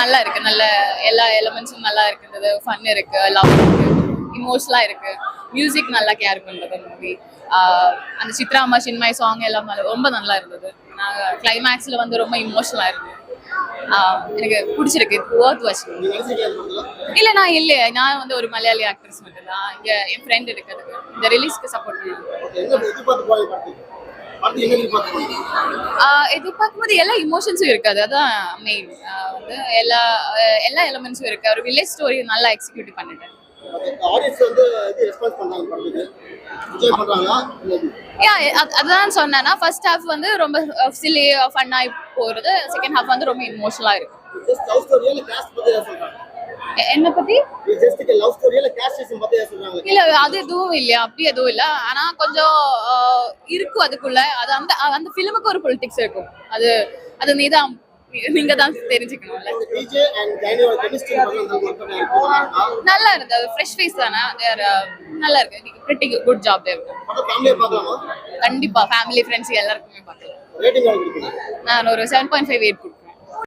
நல்லா இருக்கு. நல்ல எல்லா எலமெண்ட்ஸும் நல்லா இருக்குது ஃபன் இருக்கு. லவ் இருக்கு. இமோஷனலா இருக்கு. மியூசிக் நல்லா கேர் பண்றது மூவி அந்த சித்ராமா சின்மாய் சாங் எல்லாம் ரொம்ப நல்லா இருந்தது. நாங்கள் கிளைமேக்ஸ்ல வந்து ரொம்ப இமோஷனலா இருக்கு ஆஹ் எனக்கு பிடிச்சிருக்கு. ஒர்த் வாட்ச் இல்லை இல்ல நான் இல்லையே நான் வந்து ஒரு மலையாளி ஆக்ட்ரஸ் மட்டும்தான். இங்கே இங்க என் ஃப்ரெண்ட் இருக்கிறதுக்கு இந்த ரிலீஸ்க்கு சப்போர்ட் பண்ணுவேன் இது பார்க்கும்போது எல்லா இமோஷன்ஸும் இருக்காது. அதான் மெயின் வந்து எல்லா எல்லா எலமெண்ட்ஸும் இருக்கு. ஒரு வில்லேஜ் ஸ்டோரி நல்லா எக்ஸிக்யூட் பண்ணிட்டேன். ஓகே. ஆடியன்ஸ் வந்து இது ரெஸ்பான்ஸ் பண்றாங்க படத்துக்கு என்ஜாய் பண்றாங்களா? இல்ல எப்படி? Yeah, அது- அதுதான் சொன்னேன்னா ஃபர்ஸ்ட் ஹாஃப் வந்து ரொம்ப சில்லி ஃபன்னாகி போகிறது செகண்ட் ஹாஃப் வந்து ரொம்ப இமோஷனலாக இருக்கு. என்னை பத்தி? இல்ல அது எதுவும் இல்லையா? அப்படி எதுவும் இல்ல. ஆனா கொஞ்சம் இருக்கும் அதுக்குள்ள. அது அந்த அந்த ஃபிலிமுக்கு ஒரு பொலிட்டிக்ஸ் இருக்கும். அது அது நீதான் நீங்க தான் தெரிஞ்சுக்கணும்ல நல்லா இருந்தது. ஃப்ரெஷ் ஃபேஸ் தானே? நல்லா இருக்கு. பிரிட்டி குட் ஜாப் இருக்கு கண்டிப்பா. ஃபேமிலி ஃப்ரெண்ட்ஸ் எல்லாருக்குமே பார்க்கலாம். நான் ஒரு செவன் பாயிண்ட் ஃபைவ் எயிட் கொடுப்பேன்.